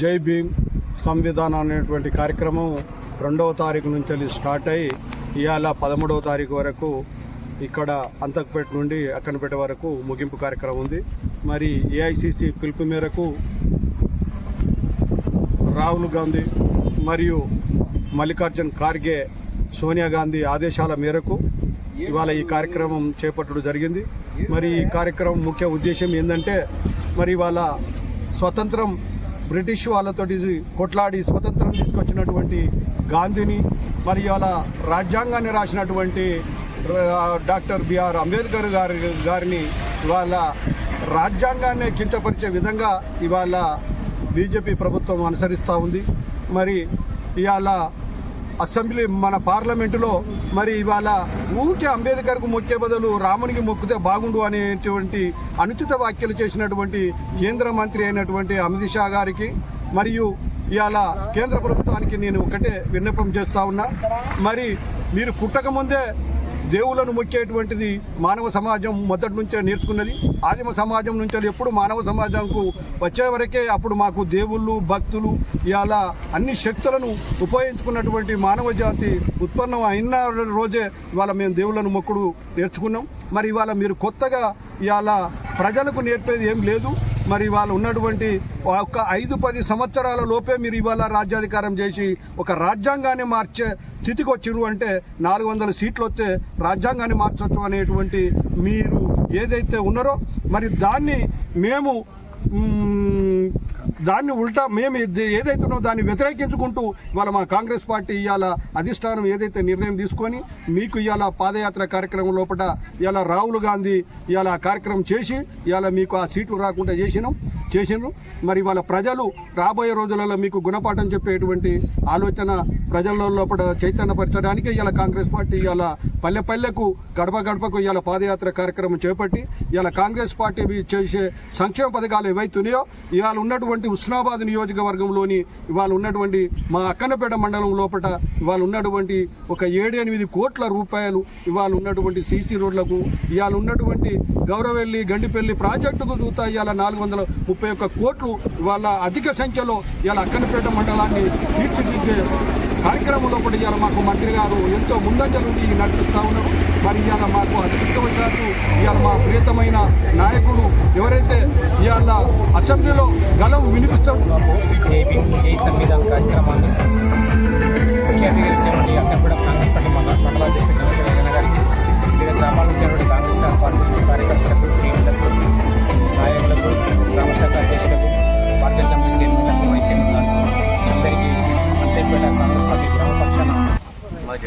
జై భీమ్ సంవిధానం అనేటువంటి కార్యక్రమం రెండవ తారీఖు నుంచి వెళ్ళి స్టార్ట్ అయ్యి ఇవాళ పదమూడవ తారీఖు వరకు ఇక్కడ అంతకుపేట నుండి అక్కనపేట వరకు ముగింపు కార్యక్రమం ఉంది. మరి ఏఐసిసి పిలుపు మేరకు రాహుల్ గాంధీ మరియు మల్లికార్జున్ ఖార్గే సోనియా గాంధీ ఆదేశాల మేరకు ఇవాళ ఈ కార్యక్రమం చేపట్టడం జరిగింది. మరి ఈ కార్యక్రమం ముఖ్య ఉద్దేశం ఏంటంటే మరి ఇవాళ స్వతంత్రం బ్రిటిష్ వాళ్ళతోటి కొట్లాడి స్వతంత్రం తీసుకొచ్చినటువంటి గాంధీని మరి ఇవాళ రాజ్యాంగాన్ని రాసినటువంటి డాక్టర్ బిఆర్ అంబేద్కర్ గారి గారిని ఇవాళ రాజ్యాంగాన్ని కించపరిచే విధంగా ఇవాళ బీజేపీ ప్రభుత్వం అనుసరిస్తూ ఉంది. మరి ఇవాళ అసెంబ్లీ మన పార్లమెంటులో మరి ఇవాళ ఊరికే అంబేద్కర్కు మొక్కే బదులు రామునికి మొక్కితే బాగుండు అనేటువంటి అనుచిత వ్యాఖ్యలు చేసినటువంటి కేంద్ర మంత్రి అయినటువంటి అమిత్ షా గారికి మరియు ఇవాళ కేంద్ర ప్రభుత్వానికి నేను ఒకటే విన్నపం చేస్తా ఉన్నా. మరి మీరు పుట్టకముందే దేవులను మొక్కేటువంటిది మానవ సమాజం మొదటి నుంచే నేర్చుకున్నది. ఆదిమ సమాజం నుంచి ఎప్పుడు మానవ సమాజంకు వచ్చే వరకే అప్పుడు మాకు దేవుళ్ళు భక్తులు ఇవాళ అన్ని శక్తులను ఉపయోగించుకున్నటువంటి మానవ జాతి ఉత్పన్నం అయిన రోజే ఇవాళ మేము దేవుళ్ళను మొక్కుడు నేర్చుకున్నాం. మరి ఇవాళ మీరు కొత్తగా ఇవాళ ప్రజలకు నేర్పేది ఏం లేదు. మరి వాళ్ళు ఉన్నటువంటి ఒక ఐదు పది సంవత్సరాల లోపే మీరు ఇవాళ రాజ్యాధికారం చేసి ఒక రాజ్యాంగాన్ని మార్చే స్థితికి వచ్చిరు అంటే నాలుగు వందల సీట్లు వస్తే రాజ్యాంగాన్ని మార్చవచ్చు అనేటువంటి మీరు ఏదైతే ఉన్నారో మరి దాన్ని మేము దాన్ని ఉల్టా మేము ఏదైతే ఉన్నో దాన్ని వ్యతిరేకించుకుంటూ ఇవాళ మా కాంగ్రెస్ పార్టీ ఇవాళ అధిష్టానం ఏదైతే నిర్ణయం తీసుకొని మీకు ఇవాళ పాదయాత్ర కార్యక్రమం లోపల ఇవాళ రాహుల్ గాంధీ ఇవాళ కార్యక్రమం చేసి ఇవాళ మీకు ఆ సీట్లు రాకుండా చేసినాం. చేసిండ్రు. మరి వాళ్ళ ప్రజలు రాబోయే రోజులలో మీకు గుణపాఠం చెప్పేటువంటి ఆలోచన ప్రజల లోపల చైతన్యపరచడానికి ఇవాళ కాంగ్రెస్ పార్టీ ఇవాళ పల్లె పల్లెకు గడప గడపకు ఇవాళ పాదయాత్ర కార్యక్రమం చేపట్టి ఇవాళ కాంగ్రెస్ పార్టీ చేసే సంక్షేమ పథకాలు ఏవైతున్నాయో ఇవాళ ఉన్నటువంటి ఉస్నాబాద్ నియోజకవర్గంలోని ఇవాళ ఉన్నటువంటి మా అక్కన్నపేట మండలం లోపల ఇవాళ ఉన్నటువంటి ఒక ఏడు ఎనిమిది కోట్ల రూపాయలు ఇవాళ ఉన్నటువంటి సీసీ రోడ్లకు ఇవాళ ఉన్నటువంటి గౌరవెల్లి గండిపల్లి ప్రాజెక్టుకు చూస్తా ఇవాళ నాలుగు వందల ముప్పై ఒక్క కోట్లు ఇవాళ అధిక సంఖ్యలో ఇలా అక్కనపేట మండలాన్ని తీర్చిదిద్దే కార్యక్రమంలో కూడా ఇవాళ మాకు మంత్రి గారు ఎంతో ముందంజలు నడిపిస్తూ ఉన్నారు. మరి ఇవాళ మాకు అదృష్టవశాత్తు ఇవాళ మా ప్రియతమైన నాయకుడు ఎవరైతే ఇవాళ అసెంబ్లీలో గలం వినిపిస్తూ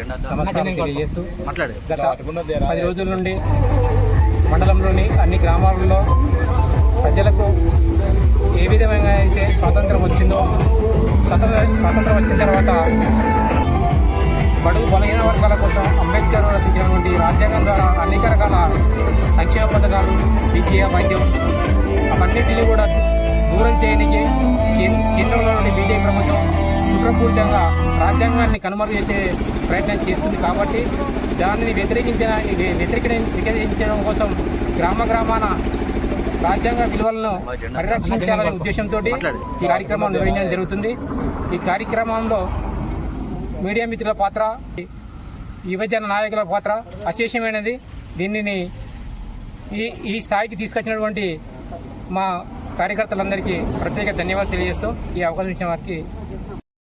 నమస్కారం తెలియజేస్తూ గత పది రోజుల నుండి మండలంలోని అన్ని గ్రామాలలో ప్రజలకు ఏ విధంగా అయితే స్వాతంత్రం వచ్చిందో స్వతంత్ర స్వాతంత్రం వచ్చిన తర్వాత బడుగు బలహీన వర్గాల కోసం అంబేద్కర్ రచించినటువంటి రాజ్యాంగం ద్వారా అనేక రకాల సంక్షేమ పథకాలు విద్య వైద్యం అవన్నిటిని కూడా దూరం చేయడానికి కేంద్రంలో నుండి బీజేపీ ప్రభుత్వం కుట్రపూరితంగా రాజ్యాంగాన్ని కనుమరుగు చేసే ప్రయత్నం చేస్తుంది కాబట్టి దానిని వ్యతిరేకించిన వ్యతిరేక వ్యతిరేకించడం కోసం గ్రామ గ్రామాన రాజ్యాంగ విలువలను పరిరక్షించాలనే ఉద్దేశంతో ఈ కార్యక్రమం నిర్వహించడం జరుగుతుంది. ఈ కార్యక్రమంలో మీడియా మిత్రుల పాత్ర యువజన నాయకుల పాత్ర అశేషమైనది. దీనిని ఈ ఈ స్థాయికి తీసుకొచ్చినటువంటి మా కార్యకర్తలందరికీ ప్రత్యేక ధన్యవాదాలు తెలియజేస్తూ ఈ అవకాశం ఇచ్చిన వారికి